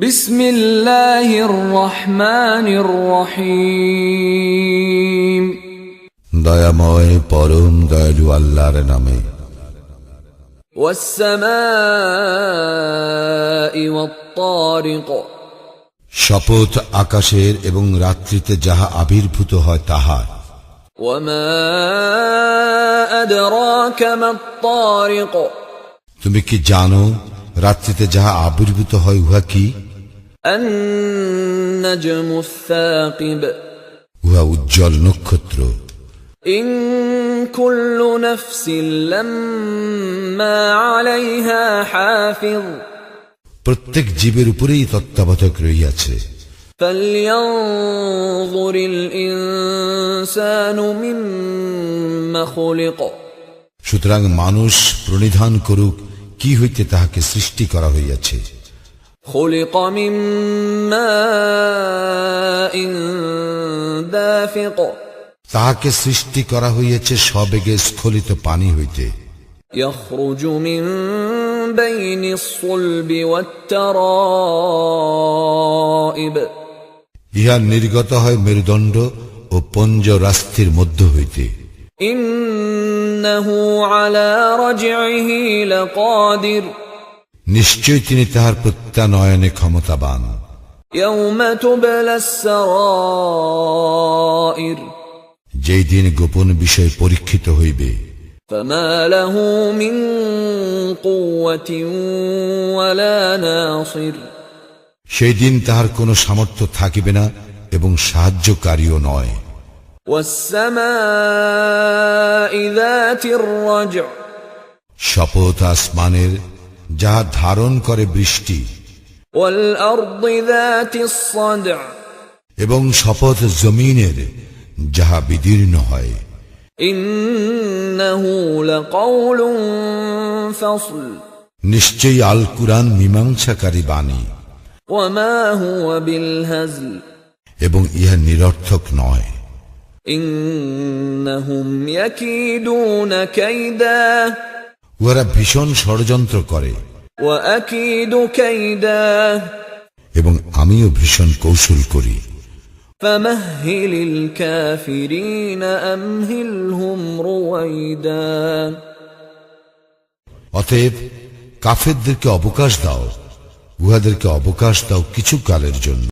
বিসমিল্লাহির রহমানির রহিম। দয়াময় পরম দয়ালু আল্লাহর নামে। শপথ আকাশের এবং রাত্রিতে যাহা আবির্ভূত হয় তাহার তুমি কি জানো রাত্রিতে যাহা আবির্ভূত হয় উহা কি? উহা উজ্জ্বল নক্ষত্র। প্রত্যেক জীবের উপরেই তত্ত্বাবধক রইয়াছে সুতরাং মানুষ প্রণিধান করুক কি হইতে তাহাকে সৃষ্টি করা হইয়াছে। خلق من ماء دافق তাহাকে সৃষ্টি করা হইয়াছে সবেগে স্খলিত পানি হইতে يخرج من بين الصلب والترائب ইহা নির্গত হয় মেরুদণ্ড ও পঞ্জ রাস্থির মধ্য হইতে إنه على رجعه لقادر নিশ্চয় তিনি তাহার প্রত্যানয়নে ক্ষমতাবান। যেই দিন গোপন বিষয় পরীক্ষিত হইবে। সেই দিন তাহার কোনো সামর্থ্য থাকিবে না এবং সাহায্যকারীও নয়। শপথ আসমানের যাহা ধারণ করে বৃষ্টি। এবং শপথ জমিনের যাহা বিদীর্ণ হয়। নিশ্চয়ই আল কুরান মীমাংসাকারী বাণী। এবং ইহা নিরর্থক নয়। উহারা ভীষণ ষড়যন্ত্র করে। এবং আমিও ভীষণ কৌশল করি। অতএব কাফেরদেরকে অবকাশ দাও উহাদেরকে অবকাশ দাও কিছু কালের জন্য।